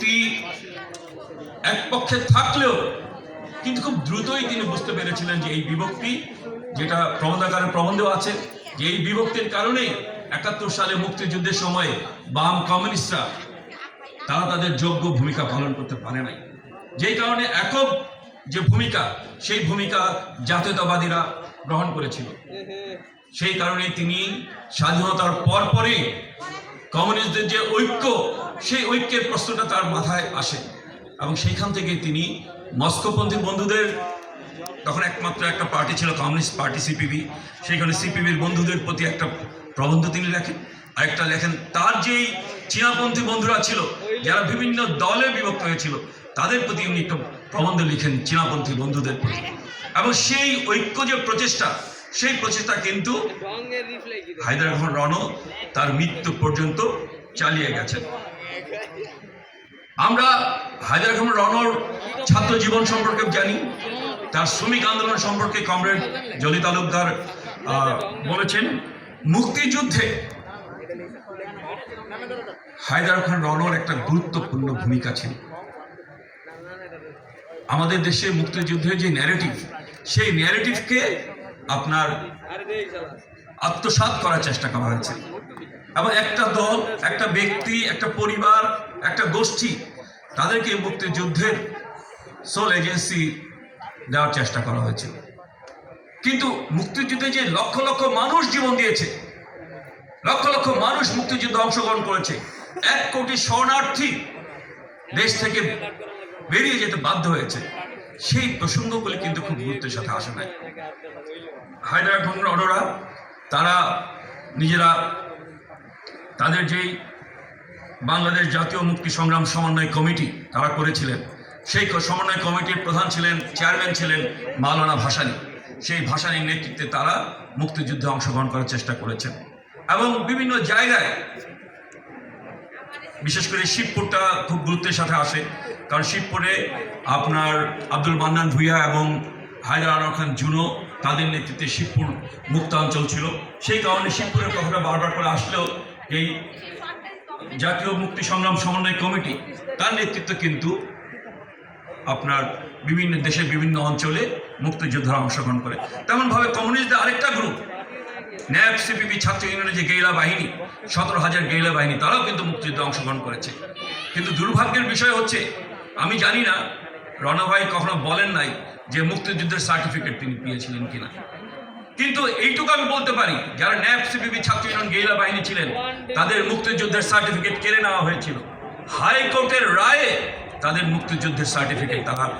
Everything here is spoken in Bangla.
বিভক্তি এক পক্ষে থাকলেও কিন্তু খুব দ্রুতই তিনি বুঝতে পেরেছিলেন যে এই বিভক্তি যেটা প্রবন্ধাকারে প্রবন্ধ আছে, যে এই বিভক্তির কারণেই একাত্তর সালে মুক্তিযুদ্ধের সময় বাম কমিউনিস্টরা তারা তাদের যোগ্য ভূমিকা পালন করতে পারে নাই। যেই কারণে একক যে ভূমিকা, সেই ভূমিকা জাতীয়তাবাদীরা গ্রহণ করেছিল। সেই কারণে তিনি স্বাধীনতার পর পরে কমিউনিস্টদের যে ঐক্য, সেই ঐক্যের প্রশ্নটা তার মাথায় আসে। এবং সেইখান থেকে তিনি মস্কোপন্থী বন্ধুদের, তখন একমাত্র একটা পার্টি ছিল কমিউনিস্ট পার্টি, সিপিবি, সেইখানে সিপিবির বন্ধুদের প্রতি একটা প্রবন্ধ তিনি লেখেন। আরেকটা লেখেন, তার যেই চীনাপন্থী বন্ধুরা ছিল, যারা বিভিন্ন দলে বিভক্ত হয়েছিল, তাদের প্রতি উনি একটা প্রবন্ধ লিখেন, চীনাপন্থী বন্ধুদের প্রতি। এবং সেই ঐক্য যে প্রচেষ্টা সেই প্রচেষ্টা কিন্তু হায়দার রহমান রণ তার মৃত্যু পর্যন্ত চালিয়ে গেছেন আমরা হায়দার রহমান রনর ছাত্র জীবন সম্পর্কে জানি তার শ্রমিক আন্দোলন সম্পর্কে কমরেড জলি তালুকদার বলেছেন মুক্তিযুদ্ধে হায়দার খান রনর একটা গুরুত্বপূর্ণ ভূমিকা ছিল। আমাদের দেশে মুক্তিযুদ্ধের যে ন্যারেটিভ সেই ন্যারেটিভকে আপনার আত্মসাৎ করার চেষ্টা করা হয়েছে। এবং একটা দল, একটা ব্যক্তি, একটা পরিবার, একটা গোষ্ঠী তাদেরকে মুক্তিযুদ্ধের সোল এজেন্সি দেওয়ার চেষ্টা করা হয়েছে। কিন্তু মুক্তিযুদ্ধে যে লক্ষ লক্ষ মানুষ জীবন দিয়েছে, লক্ষ লক্ষ মানুষ মুক্তিযুদ্ধে অংশগ্রহণ করেছে, এক কোটি শরণার্থী দেশ থেকে বেরিয়ে যেতে বাধ্য হয়েছে। সেই প্রসঙ্গগুলি কিন্তু খুব গুরুত্বের সাথে আসে নাই। হায়দ্রাবাদ অনরা তারা নিজেরা তাদের যেই বাংলাদেশ জাতীয় মুক্তি সংগ্রাম সমন্বয় কমিটি তারা করেছিলেন, সেই সমন্বয় কমিটির প্রধান ছিলেন, চেয়ারম্যান ছিলেন মাওলানা ভাসানী। সেই ভাসানীর নেতৃত্বে তারা মুক্তিযুদ্ধে অংশগ্রহণ করার চেষ্টা করেছেন। এবং বিভিন্ন জায়গায় বিশেষ করে শিবপুরটা খুব গুরুত্বের সাথে আসে। কারণ শিবপুরে আপনার আব্দুল মান্নান ভুইয়া এবং হায়দার আনোয়ার খান জুনো তাদের নেতৃত্বে শিবপুর মুক্তাঞ্চল ছিল। সেই কারণে শিবপুরের কথাটা বারবার করে আসলেও এই জাতীয় মুক্তি সংগ্রাম সমন্বয় কমিটি তার নেতৃত্ব কিন্তু আপনার বিভিন্ন দেশের বিভিন্ন অঞ্চলে মুক্তিযোদ্ধারা অংশগ্রহণ করে। তেমনভাবে কমিউনিস্টদের আরেকটা গ্রুপ সিপিবি ছাত্র ইউনিয়নের যে গেইলা বাহিনী, সতেরো হাজার গেইলা বাহিনী, তারাও কিন্তু মুক্তিযুদ্ধে অংশগ্রহণ করেছে। কিন্তু দুর্ভাগ্যের বিষয় হচ্ছে, আমি জানি না রণভাই কখনো বলেন নাই যে মুক্তিযুদ্ধের সার্টিফিকেট তিনি পেয়েছিলেন কিনা। কিন্তু এইটুকু আমি বলতে পারি, যারা ন্যাপ সিপিবি ছাত্র ইউনিয়ন গেইলা বাহিনী ছিলেন, তাদের মুক্তিযুদ্ধের সার্টিফিকেট কেড়ে নেওয়া হয়েছিল। হাইকোর্টের রায়ে তাদের মুক্তিযুদ্ধের সার্টিফিকেট তারা